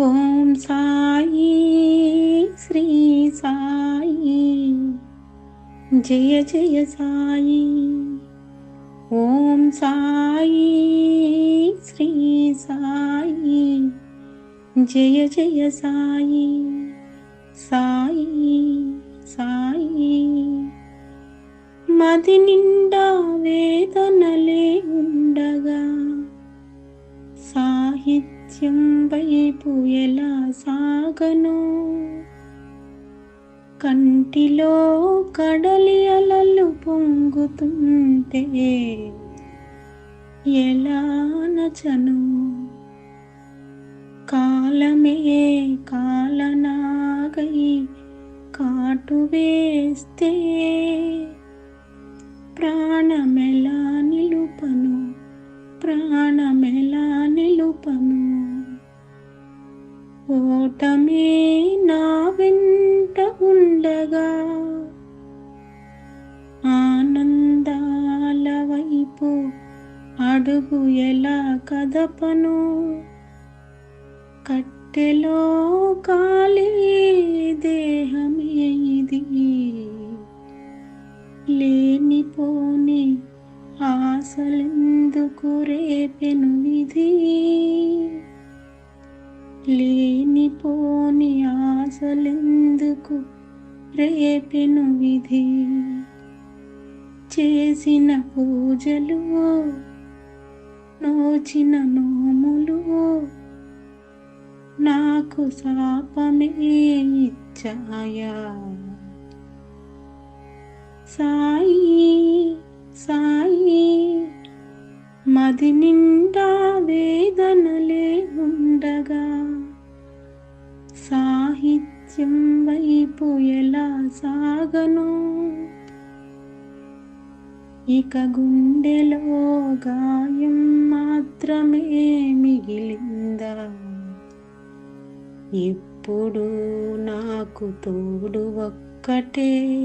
ఓం సాయి శ్రీ సాయి. జయ జయ సాయి. ఓం సాయి శ్రీ సాయి. జయ జయ సాయి. సాయి సాయి. మది నిండా వే సాహిత్యం వైపు ఎలా సాగను. కంటిలో కడలి అలలు పొంగుతుంటే ఎలా నచను? కాలమే కాలనాగై కాటు వేస్తే ప్రాణమె ఓటమే నా వెంట ఉండగా ఆనందాల వైపు అడుగు ఎలా కదపను? కట్టెలో కాలే దేహమే ఇది. లేనిపోని ఆశలెందుకు రేపెను విధి? లేనిపోని ఆశలెందుకు రేపెను విధి? చేసిన పూజలు నోచిన నోములు నాకు శాపమే ఇచ్చాయా? సాయి సాయి మది నిండా వేదనలే ఉండగా సాహిత్యం వైపు ఎలా సాగను? ఇక గుండెలో గాయం మాత్రమే మిగిలిందా? ఇప్పుడు నాకు తోడు ఒక్కటే.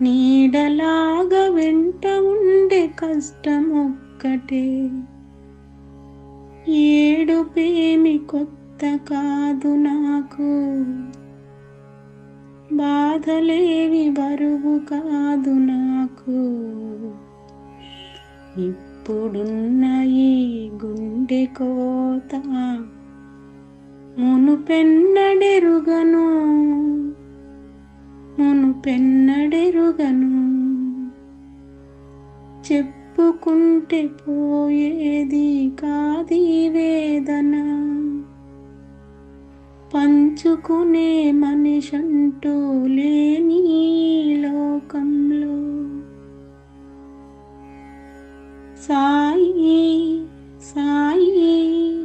నీడలాగా వెంట ఉండే కష్టం ఒక్కటే. ఏడుపేమి కొత్త కాదు నాకు. బాధలేవి బరువు కాదు నాకు. ఇప్పుడున్న ఈ గుండె కోత మునుపెన్నడెరుగను. మునుపెన్నడెరుగను. చెప్పుకుంటే పోయేది కాది వేదన. పంచుకునే మనిషంటూ లేని లోకంలో. సాయి సాయి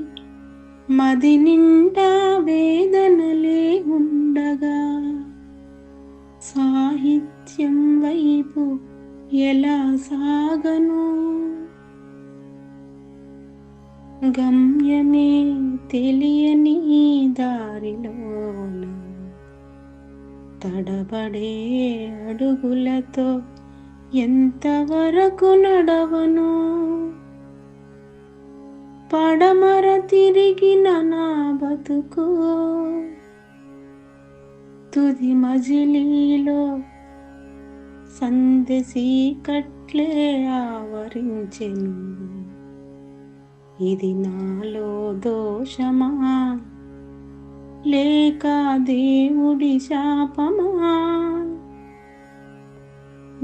మది నిండా వేదనలే ఉండగా. సాహిత్యం వైపు ఎలా సాగను? గమ్యమే తెలియని దారిలోన తడబడే అడుగులతో ఎంతవరకు నడవను? పడమర తిరిగిన నా బతుకు తుది మజిలీలో సందెసి కట్లే ఆవరించెను. ఇది నాలో దోషమా? లేక దేవుడి శాపమా?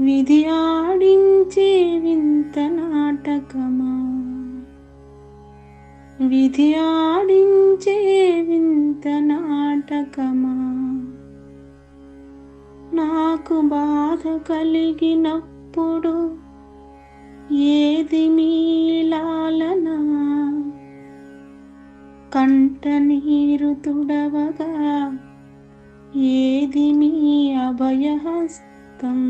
విధి ఆడించే వింత నాటకమా? విధి ఆడించే వింత నాటకమా? నాకు బాధ కలిగినప్పుడు ఏది మీలా కంట నీరు తుడవగా ఏది మీ అభయహస్తం?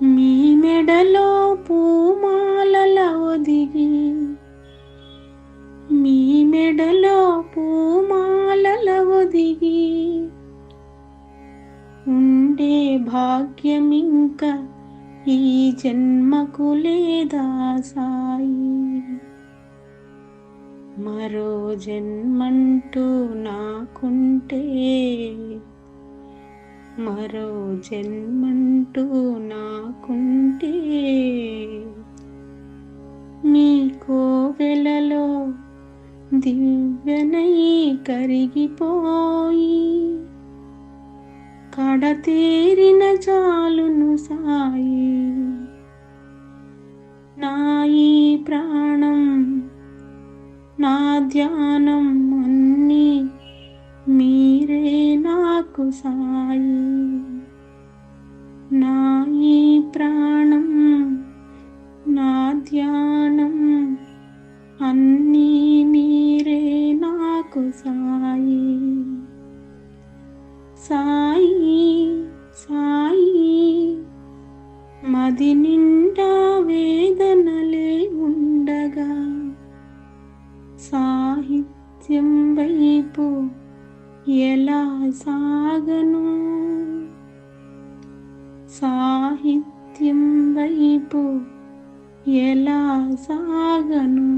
మీ మెడలో పూమాలల ఒదిగి మీ మెడలో పూమాలల ఒదిగి ఉండే భాగ్యం ఇంకా ఈ జన్మకు లేదా సాయి? మరో జన్మంటూ నాకుంటే మరో జన్మంటూ నాకుంటే మీ కోవెలలో దివ్యనై కరిగిపోయి కడతీరిన చాలును సాయి. నా ఈ ప్రాణం ధ్యానం అన్నీ మీరే నాకు సాయి. నా ఈ ప్రాణం నా ధ్యానం అన్నీ మీరే నాకు సాయి. సాయి సాయి మదిని ఎలా సాగను సాహిత్యం వైపు ఎలా సాగను